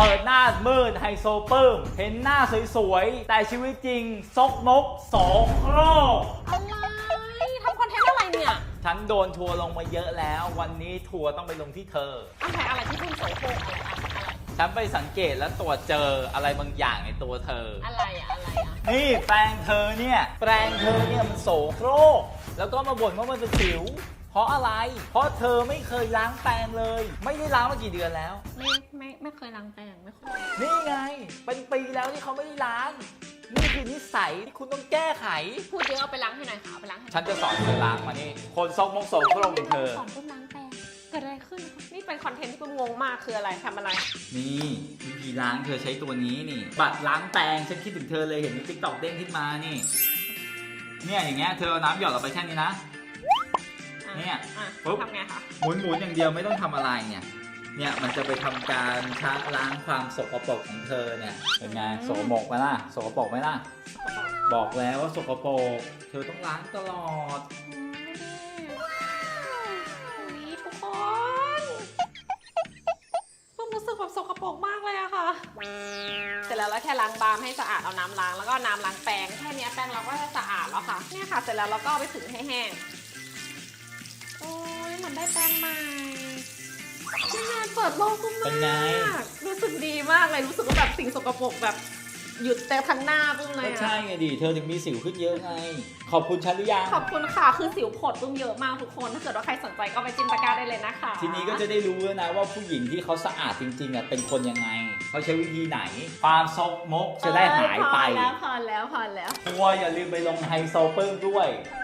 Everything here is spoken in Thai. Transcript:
เปิดหน้ามืดไฮโซเปิ้มเห็นหน้าสวยๆ แต่ชีวิตจริง ซกมกโสโครกอะไรทำคอนเทนต์อะไรเนี่ย ฉันโดนทัวร์ลงมาเยอะแล้ว วันนี้ทัวร์ต้องไปลงที่เธอ อะไรอะไรที่คุณโสโครกอะไรอะอะไรฉันไปสังเกตและตรวจเจออะไรบางอย่างในตัวเธอ อะไรอะอะไรอะนี่แปลงเธอเนี่ย แปลงเธอเนี่ยมันโสโครก แล้วก็มาบ่นว่ามันเป็นสิว เพราะอะไร เพราะเธอไม่เคยล้างแปรงเลย ไม่ได้ล้างมากี่เดือนแล้ว ไม่ไม่ไม่เคยล้างแปรงไม่เคยนี่ไง เป็นปีแล้วที่เขาไม่ได้ล้าง นี่คือนิสัยที่คุณต้องแก้ไข พูดเยอะเอาไปล้างให้หน่อยค่ะเอาไปล้างให้หอยฉันจะสอนเธอล้างมานี่ คนซกมกโสโครกของเธอ สอนปุ้มล้างแปรงเกิดอะไรขึ้นคะนี่เป็นคอนเทนต์ที่ปุ้มงงมากคืออะไรทำอะไร นี่วิธีล้างเธอใช้ตัวนี้นี่ บัตรล้างแปรงฉันคิดถึงเธอเลยเห็นในติ๊กต็อกเด้งขึ้นมานี่ เนี่ยอย่างเงี้ยเธอเอาน้ำหยอดลงไปแค่นี้นะอะ เนี่ยอะปุ๊บ ทำไงคะหมุนหมุนอย่างเดียวไม่ต้องทำอะไรเนี่ย เนี่ยมันจะไปทำการชะล้างความสกปรกของเธอเนี่ยเป็นไงสกปรกไหมล่ะสกปรกไหมล่ะ บอกแล้วว่าสกปรกเธอต้องล้างตลอดอืมนี่ทุกคนปุ้มรู้สึกแบบสกปรกมากเลยอะค่ะ เสร็จแล้วเราแค่ล้างบาล์มให้สะอาดเอาน้ำล้างแล้วก็เอาน้ำล้างแปรงแค่เนี้ยแปรงเราก็จะสะอาดแล้วค่ะเนี่ยค่ะ เสร็จแล้วเราก็เอาไปถึงให้แห้ง โอ้ยเหมือนได้แปรงใหม่เป็นงานเปิดโลกมากเป็นไงรู้สึกดีมากเลยรู้สึกว่าแบบสิ่งสกปรกแบบหยุดแต่ทั้งหน้าปุ้มเลยก็อะใช่ไงดิเธอถึงมีสิวขึ้นเยอะไง ขอบคุณฉันหรือยัง ขอบคุณค่ะคือสิวผดปุ้มเยอะมากทุกคน ถ้าเกิดว่าใครสนใจก็ไปจิ้มตะกร้าได้เลยนะคะทีนี้ก็จะได้รู้แล้วนะว่าผู้หญิงที่เขาสะอาดจริงๆอะเป็นคนยังไง เขาใช้วิธีไหน ความซกมกจะได้หายไปเอ้พอแล้วพอแล้วพอแล้ว ทัวร์อย่าลืมไปลงไฮโซเปิ้มด้วยเอ